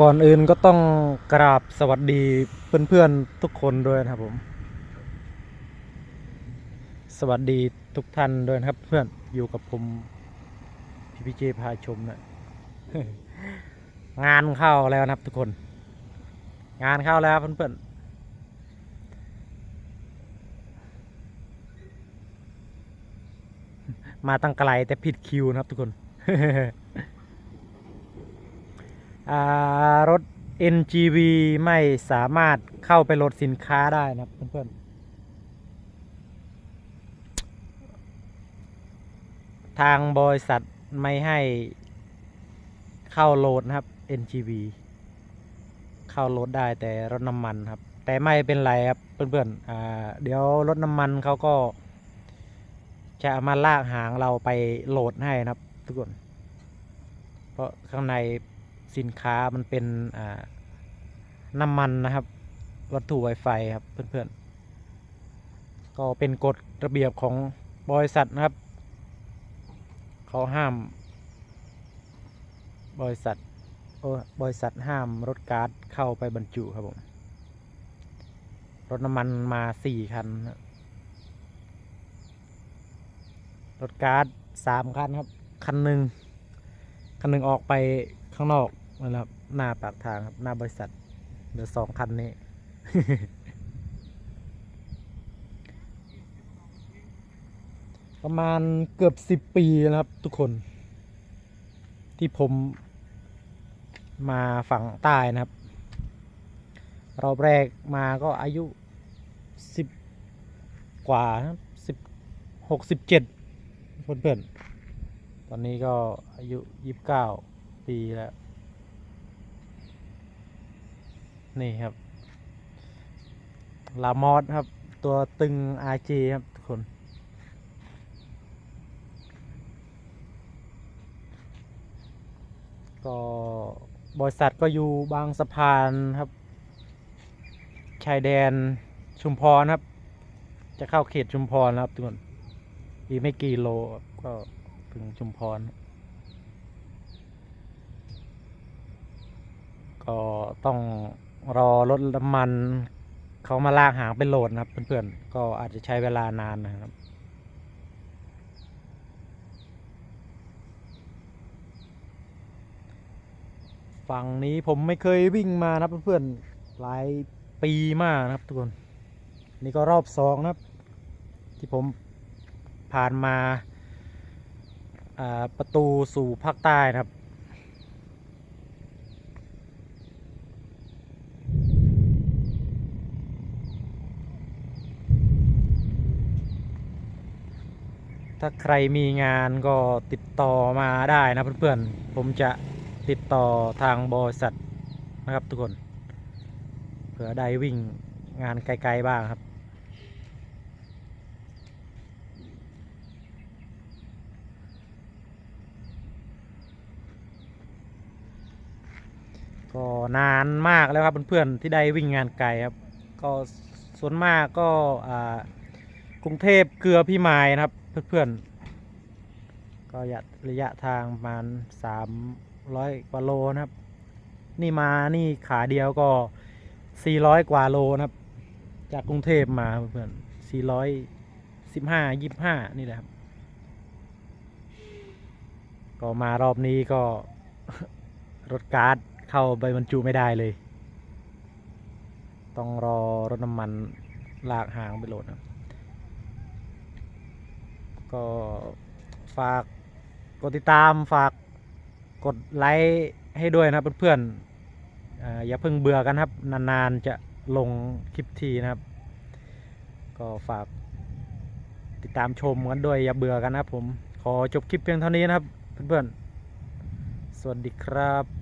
ก่อนอื่นก็ต้องกราบสวัสดีเพื่อนๆทุกคนด้วยนะครับผม สวัสดีทุกท่านด้วยนะครับ เพื่อนอยู่กับผมพี่พีเจพาชมนะงานเข้าแล้วนะครับทุกคน งานเข้าแล้วเพื่อนๆมาตั้งไกลแต่ผิดคิวนะครับทุกคน รถ NGV ไม่สามารถเข้าไปโหลดสินค้าได้นะครับเพื่อนๆ ทางบริษัทไม่ให้เข้าโหลดนะครับ NGV เข้าโหลดได้แต่รถน้ำมันครับ แต่ไม่เป็นไรครับเพื่อนๆอ่าเดี๋ยวรถน้ำมันเขาก็ จะมาลากหางเราไปโหลดให้นะครับ ทุกคน เพราะข้างใน สินค้ามันเป็นน้ำมันนะครับ วัตถุไวไฟครับเพื่อนๆ ก็เป็นกฎระเบียบของบริษัทนะครับ เขาห้าม บริษัทโอ้บริษัทห้ามรถก๊าร์ดเข้าไปบรรจุครับผม รถน้ำมันมาสี่คัน รถก๊าร์ดสามคันครับ คันหนึ่งคันหนึ่งออกไปข้างนอก นะครับหน้าปากทางครับ หน้าบริษัทเหลือสองคันนี้ ประมาณเกือบสิบปีแล้วครับทุกคน ที่ผมมาฝั่งใต้นะครับรอบแรกมาก็อายุสิบกว่าสิบหกสิบเจ็ดเพื่อนๆตอนนี้ก็อายุยี่สิบเก้าปีแล้ว นี่ครับ ลามอสครับ ตัวตึง RG ครับ ทุกคน ก็บริษัทก็อยู่บางสะพานครับ ชายแดนชุมพรครับ จะเข้าเขตชุมพรครับทุกคน อีกไม่กี่โลก็ถึงชุมพร ก็ต้อง รอรถน้ำมันเขามาลากหางไปโหลดนะครับ เพื่อนๆ ก็อาจจะใช้เวลานานนะครับฝั่งนี้ผมไม่เคยวิ่งมานะเพื่อนๆหลายปีมากนะครับทุกคน นี่ก็รอบสองนะครับ ที่ผมผ่านมาประตูสู่ภาคใต้นะครับ ถ้าใครมีงานก็ติดต่อมาได้นะเพื่อนๆ ผมจะติดต่อทางบริษัทนะครับทุกคน เผื่อได้วิ่งงานไกลๆบ้างครับ ก็นานมากแล้วครับเพื่อนๆที่ได้วิ่งงานไกลครับ ก็ส่วนมากก็อ่ากรุงเทพเกลือพี่มายนะครับ เพื่อนๆ ก็ระยะทางประมาณสามร้อยกว่าโลนะครับ นี่มานี่ขาเดียวก็สี่ร้อยกว่าโลนะครับ จากกรุงเทพมาเพื่อนสี่ร้อยสิบห้ายี่ห้านี่แหละครับ ก็มารอบนี้ก็รถการ์ดเข้าไปบรรจุไม่ได้เลย ต้องรอรถน้ำมันลากหางไปโหลดนะครับ ก็ฝากกดติดตามฝากกดไลค์ให้ด้วยนะครับเพื่อนๆออย่าเพิ่งเบื่อกันครับ นานๆจะลงคลิปทีนะครับ ก็ฝากติดตามชมกันด้วยอย่าเบื่อกันนะครับผมขอจบคลิปเพียงเท่านี้นะครับเพื่อนๆสวัสดีครับ